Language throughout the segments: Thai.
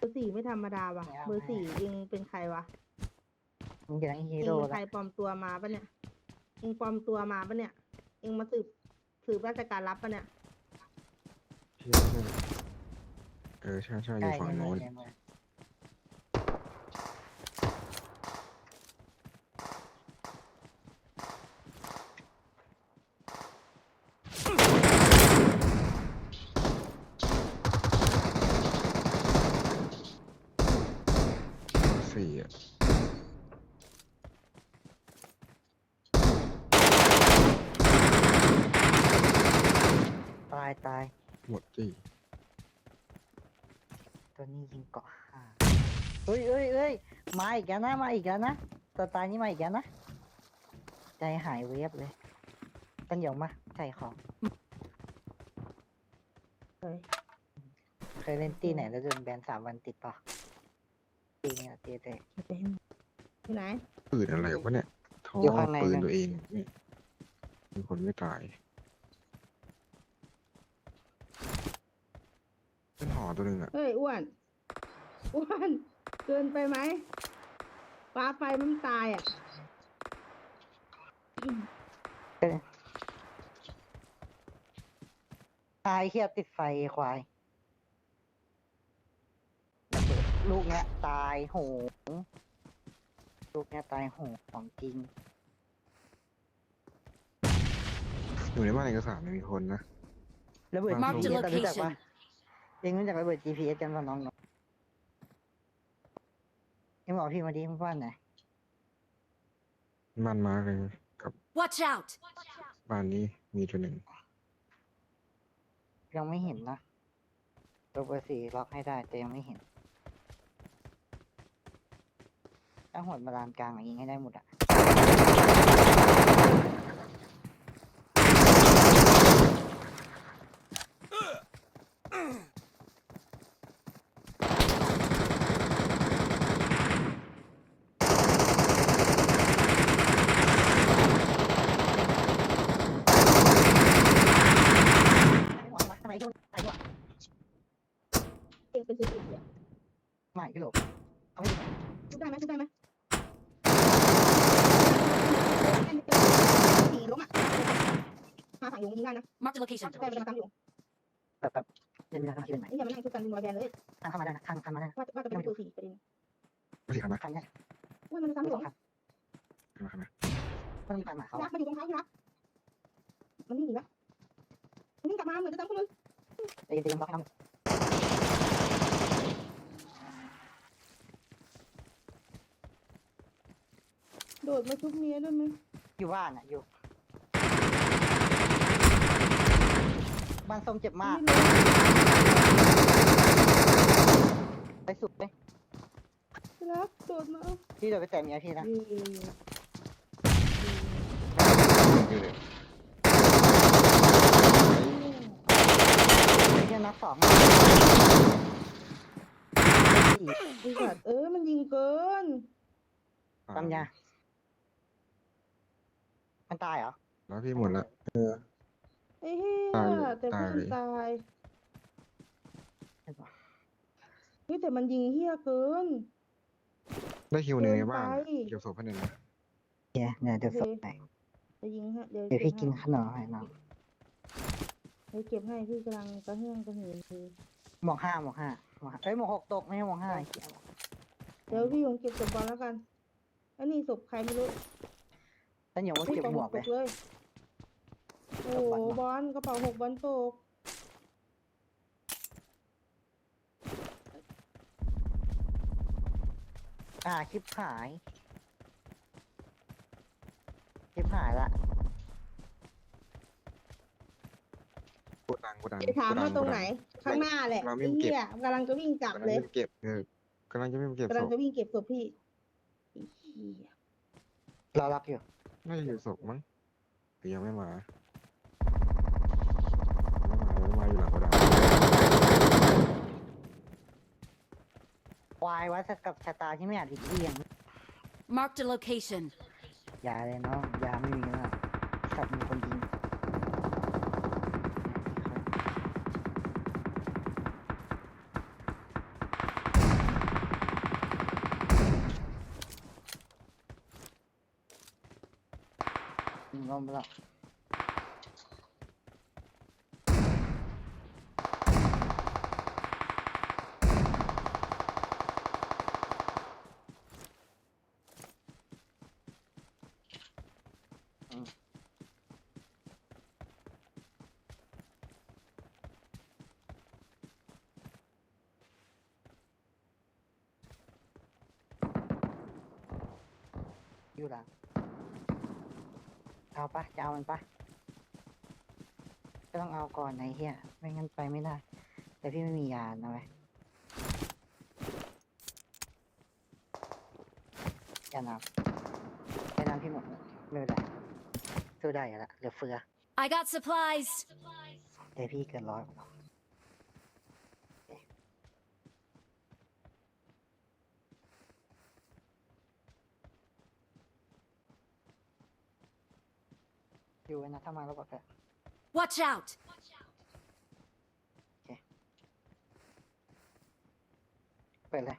เบอร์สี่ไม่ธรรมดาว่ะไม่เอาเบอร์สี่เองเป็นใครวะมึงจะทั้งฮีเองโร่เป็นใครละปลอมตัวมาปะเนี่ย เองปลอมตัวมาปะเนี่ย เองมาสืบสืบราชการรับปะเนี่ยเชี่ยเชี่ยเออใช่ใช่อใช่ยู่ฝั่งในเมืโน้องนในเมือง สี่อะ ตายตายหมดจีตัวนี้ยิงเกาะห้าเฮ้ยเอ้ยเอ้ยมาอีกแล้วนะมาอีกแล้วนะตัวตายนี่มาอีกแล้วนะใจหายเวฟเลยกันหยงมาใส่ของเฮ้ยเคยเล่นตีไหนแล้วโดนแบนสามวันติดป่ะตีเนี่ยตีเตะจะไปให้หมดที่ไหน ปืนอะไรวะเนี่ยท่ออยู่ข้างในปืนนะ ตัวเองเนี่ยมีคนไม่ตายเป็นหอ ตัวหนึ่งอะเฮ้ยอ้วนอ้วนเกินไปไหมฟ้าไฟมันตายอะตายเฮียติดไฟควายลูกเนี้ยตายโหงลูกเนี้ยตายโหงของจริงอยู่ในบ้านเอกสารเนี่ยมีคนนะระเบิด Mark the GPS รู้จัก location ปะ เองรู้จักระเบิด GPS กันป่ะน้องๆเอ็งบอกพี่มาดิมึงว่าไหนบ้านมาร์กเลยกับ Watch out! บ้านนี้มีตัวหนึ่งยังไม่เห็นนะตัวเบอร์สี่ล็อกให้ได้แต่ยังไม่เห็นถ้าหดมาลานกลางอะยิงให้ได้หมดอะ ทำไมโดนตายวะ เองเป็นสิบสี่อะ ไม่ พี่หลบเอาไม่ได้ชุดได้ไหมชุดได้ไหมสี่ล้มอะมาฝั่งหลวงยิงได้นะ Marked a location. ได้ไปมาฝั่งหลวงแบบแบบเดินไปทางที่เป็นไหนนี่อย่ามานั่งชุดกันรอยแบนเลยทางเข้ามาได้นะทางทางมาได้นะว่าว่าจะเป็นตัวสี่ประเด็นไม่ใช่ครับนะทางเนี้ยว่ามันซ้ำหลวงครับใช่ไหมครับนะมันมีปัญหาเขารักมาอยู่ตรงเขารักมันนี่หนีละมันนี่กลับมาเหมือนจะซ้ำคนนึงแต่ยังยังบล็อกทโดดมาชุบเมียได้ไหมำอยู่บ้านอะอยู่ บ้านส้มเจ็บมากไม่รู้ไปสุดเลยรักโดดมาเอาพี่โดนไปแตะเมียพี่นะเย้คือเลยไอ้เหี้ยนัดสองไอ้สัตว์เออมันยิงเกินปั๊มยา มันตายเหรอแล้วพี่หมดละไอ้เหี้ยตายเลยแต่เพื่อนตายเลย ตายเฮ้ยแต่มันยิงเหี้ยเกิน ได้คิวหนึ่งในบ้านเกินไป เกี่ยวศพให้หนึ่งนะเนี่ยเนี่ยเดี๋ยวสดไหนจะยิงฮะเดี๋ยวเดี๋ยวพี่เบกินให้ขนมให้น้องเดี๋ยวเก็บให้พี่กำลังกระเฮืองกระหืนคือหมวกห้าหมวกห้าหมวกห้าเอ้ยหมวกหกตกไม่ใช่หมวกห้าไอ้เหี้ยเดี๋ยวพี่ผมเก็บศพบอลแล้วกันอันนี้ศพใครไม่รู้ฉั นอย่าว่าพี่เก็บกระหมหวกกตเลยกเลย โอ้กระโหเป๋าบอลบอลกระเป๋าหกบอลตกอ่าคลิปหายคลิปหายละโกดังโกดังไปถามโกดัว่าตรงโกดัไหน ข้างหน้าแหละเราไม่ไอ้เก็บเหี้ยกำลังจะวิ่งกลับกำลังเลยจะเก็บเออกำลังจะไม่เก็บกำลัศงพจะวิ่งเก็บศพพี่ไอ้เหี้ยรอรับอยู่ น่าจะอยู่ศพมั้งหรือยังไม่มายังไม่มายังไม่มาอยู่หลังโกดังควายไว้กับชะตาที่ไม่อาจหลีกเลี่ยง Marked a location. อย่าเลยน้องอย่าไม่มีนะ ลมไปแล้วอืมอยู่หลัง เอาปะจะเอามันปะก็ต้องเอาก่อนไอ้เหี้ยไม่งั้นไปไม่ได้ แต่พี่ไม่มียานะเว้ยยาน้ำยาน้ำพี่หมดไม่เป็นไรสู้ได้อยู่ละเหลือเฟือ I got supplies. แต่พี่เกินร้อยหมดแล้วโอเค อยู่ไว้นะถ้ามาแล้วบอกเถอะ Watch out. เปิดเลย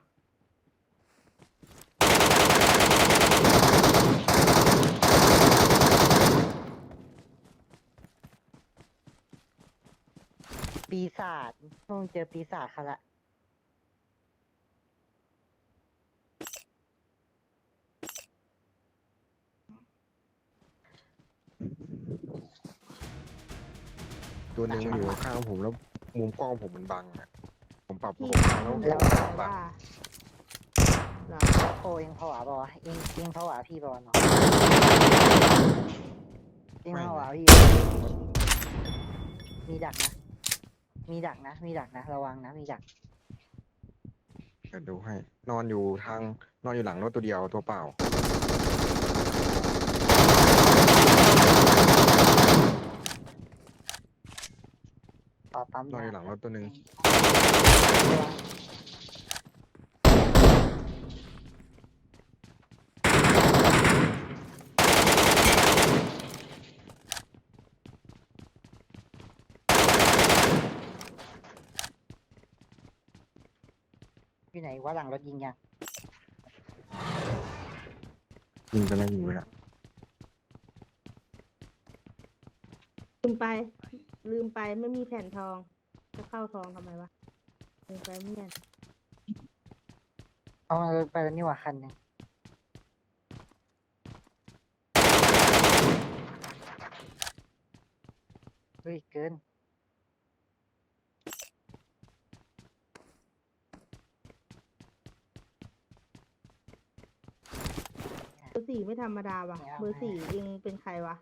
ปีศาจพวกมึงเจอปีศาจค่ะละ ตัวหนึ่งมันอยู่ข้างผมแล้วมุมกล้องผมมันบังอะผมปรับพี่ผมถามแล้วแล้วบัว่างเหรอโอ้ยังผวาบ่วะเองเองผวาพี่บ่วะเนาะเองผวาพี่บ่มีดักนะ มีดักนะ มีดักนะ ระวังนะ มีดัก เดี๋ยวดูให้ นอนอยู่ทาง นอนอยู่หลังรถตัวเดียวตัวเปล่า ปั๊มนอนอยู่หลังรถตัวหนึ่งระวังอยู่ไหนว่าหลังรถยิงยังยิงกันแล้วยิงไปแล้วลืมไป ลืมไปไม่มีแผ่นทอง จะเข้าทองทำไมวะลืมไปเมียนเอามารถไปแล้วนี่หว่าคันหนึ่งเฮ้ยเกิน เบอร์สี่ไม่ธรรมดาว่ะไม่เอาเบอร์สี่เองเป็นใครวะ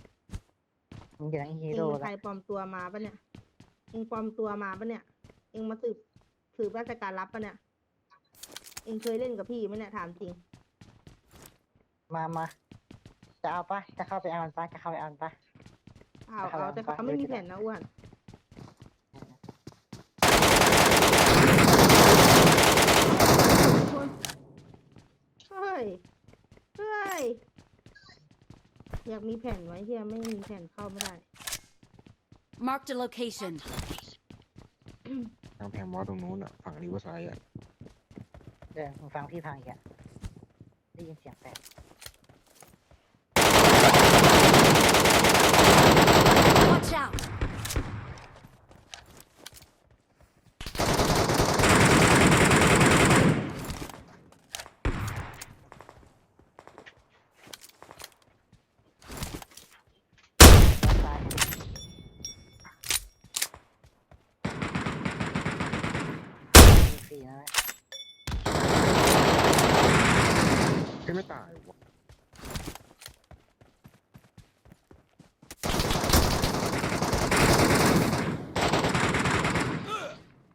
มึงจะนั่งฮีเองโร่เป็นใครละปลอมตัวมาปะเนี่ยเองปลอมตัวมาปะเนี่ยเองมาสืบสืบราชการรับปะเนี่ยเองเคยเล่นกับพี่ไหมเนี่ยถามจริง มามาจะเอาปะจะเข้าไปเอามันปะจะเข้าไปเอามันปะ เอาเอาเอาแต่เอาเขาไม่มีเอาแผ่นนะอ้วนคนเฮ้ย เฮ้ย อยากมีแผ่นไว้เฮียไม่มีแผ่นเข้าไม่ได้ Marked a location. ทางแพงมอสตรงนู้นอะ ฝั่งริเวอร์ไซด์อะเดี๋ยวมึงฟังพี่พังอีกอะได้ยินเสียงแปลก Watch out. ด้านซ้ายมีฟรีนะเว้ย เฮ้ยไม่ตายวะ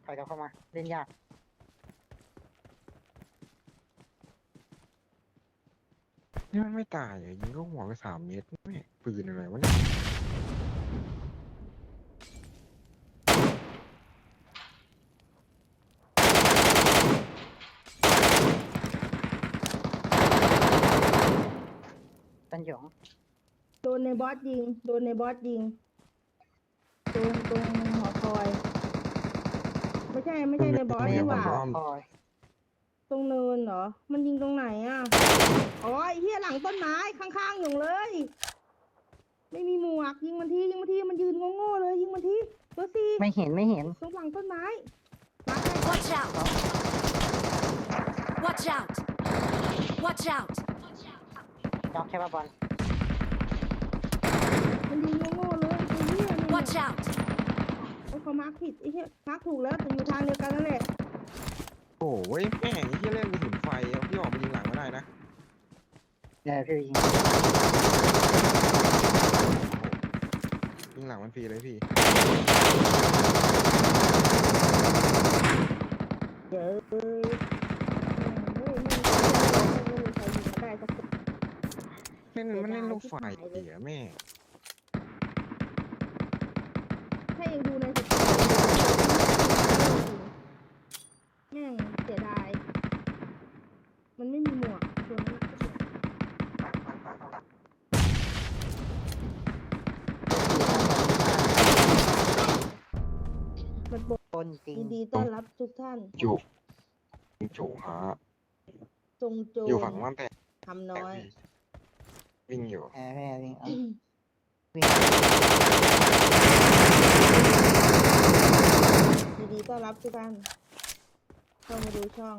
ถอยกลับเข้ามา เล่ นยากนี่มันไม่ตายอะยิงก็หัวไปสามเมตรไม่ปืนอะไรวะเนี่ยตันหยงโดนในบอสยิง โดนในบอสยิงตรงตรงหอคอย ไม่ใช่ไม่ใช่ในบอสไม่นี่ต้หองว่ารอคอยตรงเนินเหรอ มันยิงตรงไหนอะ อ๋อไอ้เหี้ยหลังต้นไม้ข้างๆอยู่เลย ไม่มีหมวกยิงมันทียิงมันทีมันยืนโง่ๆเลย ยิงมันทีเบอร์สี่ไม่เห็นไม่เห็น ตรงหลังต้นไม้มาร์ค Watch out! Watch out! Watch out! น็อกใช่ป่ะบอลมันยืนโง่ๆเลยไอ้เหี้ยเนี่ย Watch out! โอ้เขามาร์คผิดไอ้เหี้ยมาร์คถูกแล้วแต่อยู่ทางเดียวกันนั่นแหละโอ้ยแม่งที่เล่นกระสุนไฟเอาพี่ออกมายิงหลังไม่ได้นะเดี๋ยวพี่ยิงยิงหลังมันฟรีเลยพี่เดี๋ยวเอ้ยเฮ้ยไม่มีใครยิงได้สักคนเล่นมันเล่นลูกไฟเสียดายเสียแม่ถ้ายังดูในสตอรี่แม่งเสียดาย มันไม่มีหมวกตัวนั้นน่ะมั นบอกคนจริงยินดีต้อนรับทุกท่านจุกจุกฮะจงโจรอยู่ฝั่งบ้านแตกทำน้อย วิ่งอยู่แอบแม่วิ่งเอาวิ่งยินดีต้อนรับทุกท่านเข้ามาดูช่อง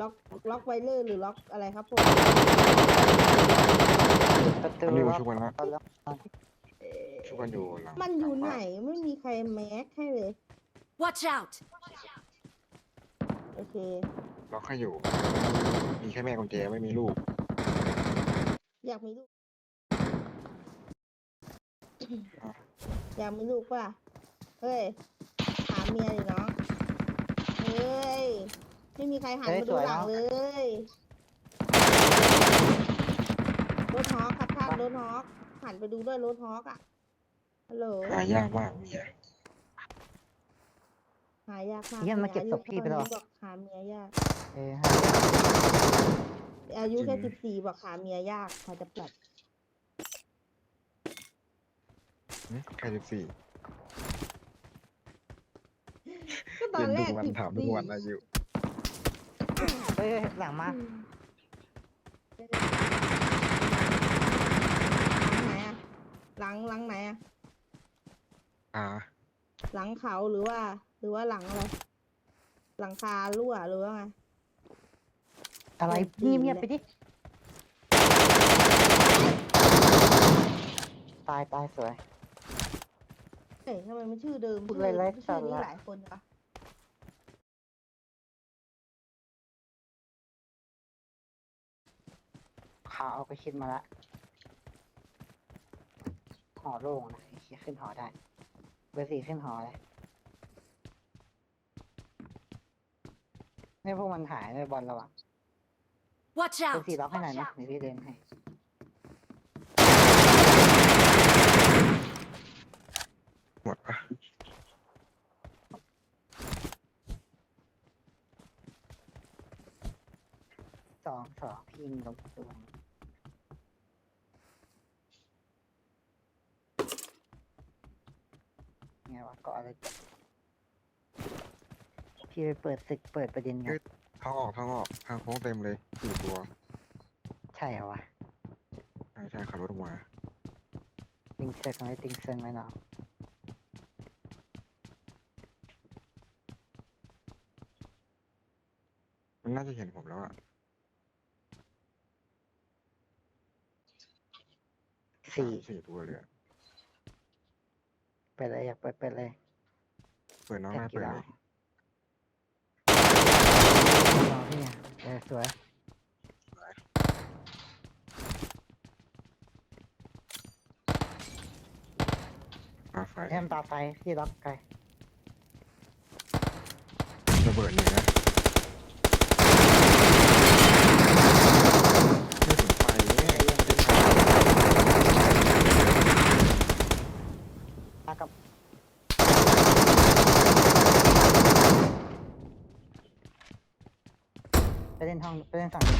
ล็อกล็อกไวเลอร์หรือล็อกอะไรครับผมประตูอันนี้ล็มาอกชุบกันแล้วเอาล็อกเอ่อ ชุบกันอยู่หลังมันอยู่ไหนไม่มีใครแม็กให้เลย Watch out! โอเค ล็อกให้อยู่ มีแค่แม่กุญแจไม่มีลูก อยากมีลูก อยากมีลูกป่ะ เฮ้ยหาเมียดิน้องเฮ้ย ไม่มีใครหันมาดูหลังเลยรถฮอกครับท่านรถฮอกหันไปดูด้วยรถฮอกอะ ฮัลโหลหายากมากเมียหายากมากเยี่ยมมาเก็บศพพี่ไปแล้วอายุบอกหาเมียยาก เอออายุแค่สิบสี่บอกหาเมียยากพอจะปรับหึแค่สิบสี่ก็ตอเรียนนแรทุกกวันสิบถามทุกสี่วันอายุเฮ้ยหลังมาอืมหลังไหนอะหลังหลังไหนอะ อ่า หลังเขาหรือว่า หรือว่าหลังอะไร หลังคารั่วหรือว่าไง อะไรดีเงียบเลยๆไปดิ ตายตายสวยเฮ้ยทำไมมันชื่อเดิมพูดชื่อไร้ชื่อนี้สาระ หลายคนอะขาเอาไปคิดมาละหอโล่งนะไอ้เหี้ยขึ้นหอได้เบอร์สี่ขึ้นหอเลยไม่พวกมันหายเลยบอลเราอะ Watch เบอ out! ร์สี่ล็อกให้หน่อยนะเดี๋ยวพี่เดินให้หมดปะสองสองพี่ยิงลงประตูไง วะเก็อะไรจะพี่ไปเปิดศึกเปิดประเด็นกันทางออกทางออกทางโค้งเต็มเลยสี่ตัวใช่เหรอวะใช่ใช่ขับรถออกมาติงเซิงไว้ติงเซิงไว้เนาะมันน่าจะเห็นผมแล้วอะสี่สี่ตัวเลยอะ เปิดเลยอยากเปิดเปิดเลยเปิดน้องแข่หงน้ากีเปิดฬาเลยรอพี่อะเออสวยมาไฟแอมตาไฟพี่ล็อกไกลระเบิดหนึ่งนะไม่ถึงไฟแม่เป็นไฟ มากับไปเล่นห้องไปเล่นฝั่งนี้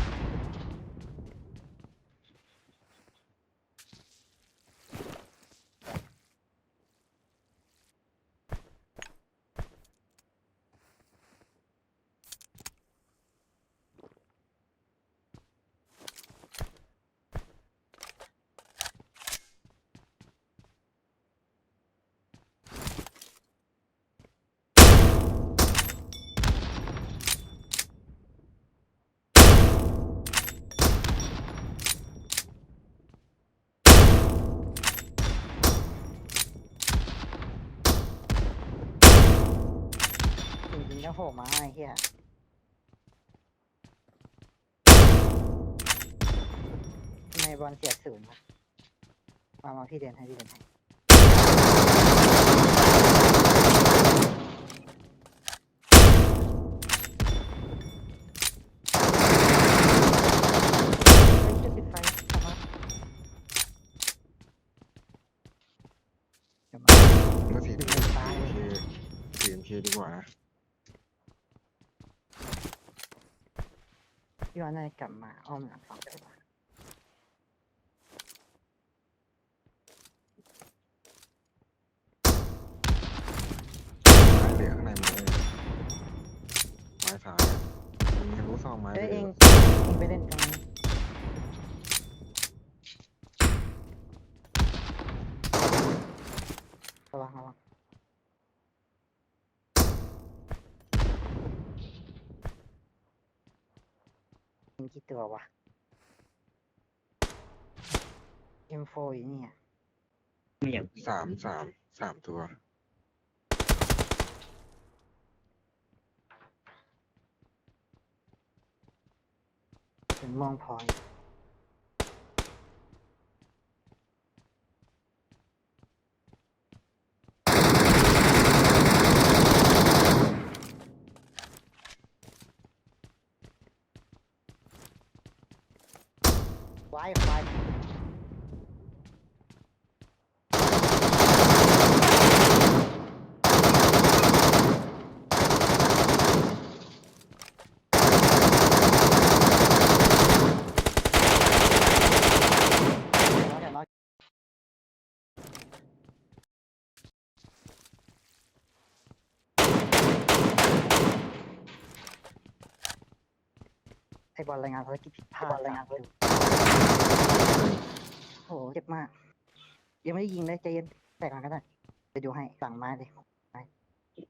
ยังโผล่มาไอ้เหี้ยทำไมบอลเสียศูนย์วะมามาพี่เดินให้พี่เดินให้เฮ้ยจะปิดไฟทำไมเดี๋ยวมาแล้วสี่ปิทีดไฟตายเลยสี่เคดีกว่านะ พี่ว่าน่าจะกลับมาอ้อมหลังฝั่งไปว่ะ ไม้เหลือข้างในไม้ไม้ซ้ายอะมีทะลุซองไม้ เอ้ย เล เอย ง อะ เองไปเล่นตรงนี้ระวังระวังมี กี่ตัววะ M4 อยู่นี่อะสามสามสามตัวเป็นมองพลอย ไว้ไว้เดี๋ยวน้อยไอบอลรายงานภารกิจผิดพลาดรายงานเลย โหเจ็บมาก ยังไม่ได้ยิงเลยใจเย็นแตกกันก็ได้ไปดูให้สั่งมาเลยไป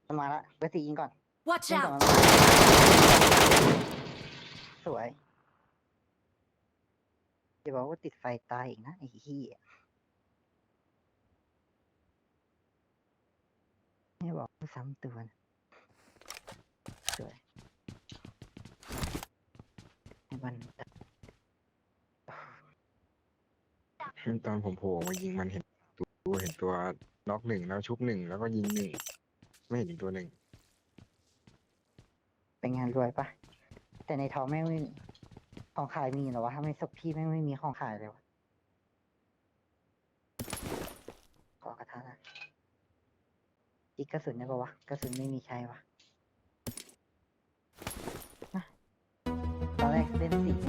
มันมาละเบอร์สี่ยิงก่อน Watch ยิงก่อน out! มันสวยจะบอกว่าติดไฟตายอีกนะไอ้เหี้ยไม่บอกว่าซ้ำตัวนะสวยไอ้บอล ตอนผมโผล่มายิงมันเห็นตัวเห็นตัวน็อกหนึ่งแล้วชุบหนึ่งแล้วก็ยิงหนึ่งไม่เห็นอีกตัวหนึ่งเป็นงานรวยปะแต่ในท้องแม่งไม่มีของขายมีเหรอวะทำไมศพพี่แม่งไม่มีของขายเลยวะขอกระทะนะอีกกระสุนได้ปะวะกระสุนไม่มีใช้วะนะตอนแรกเล่นสี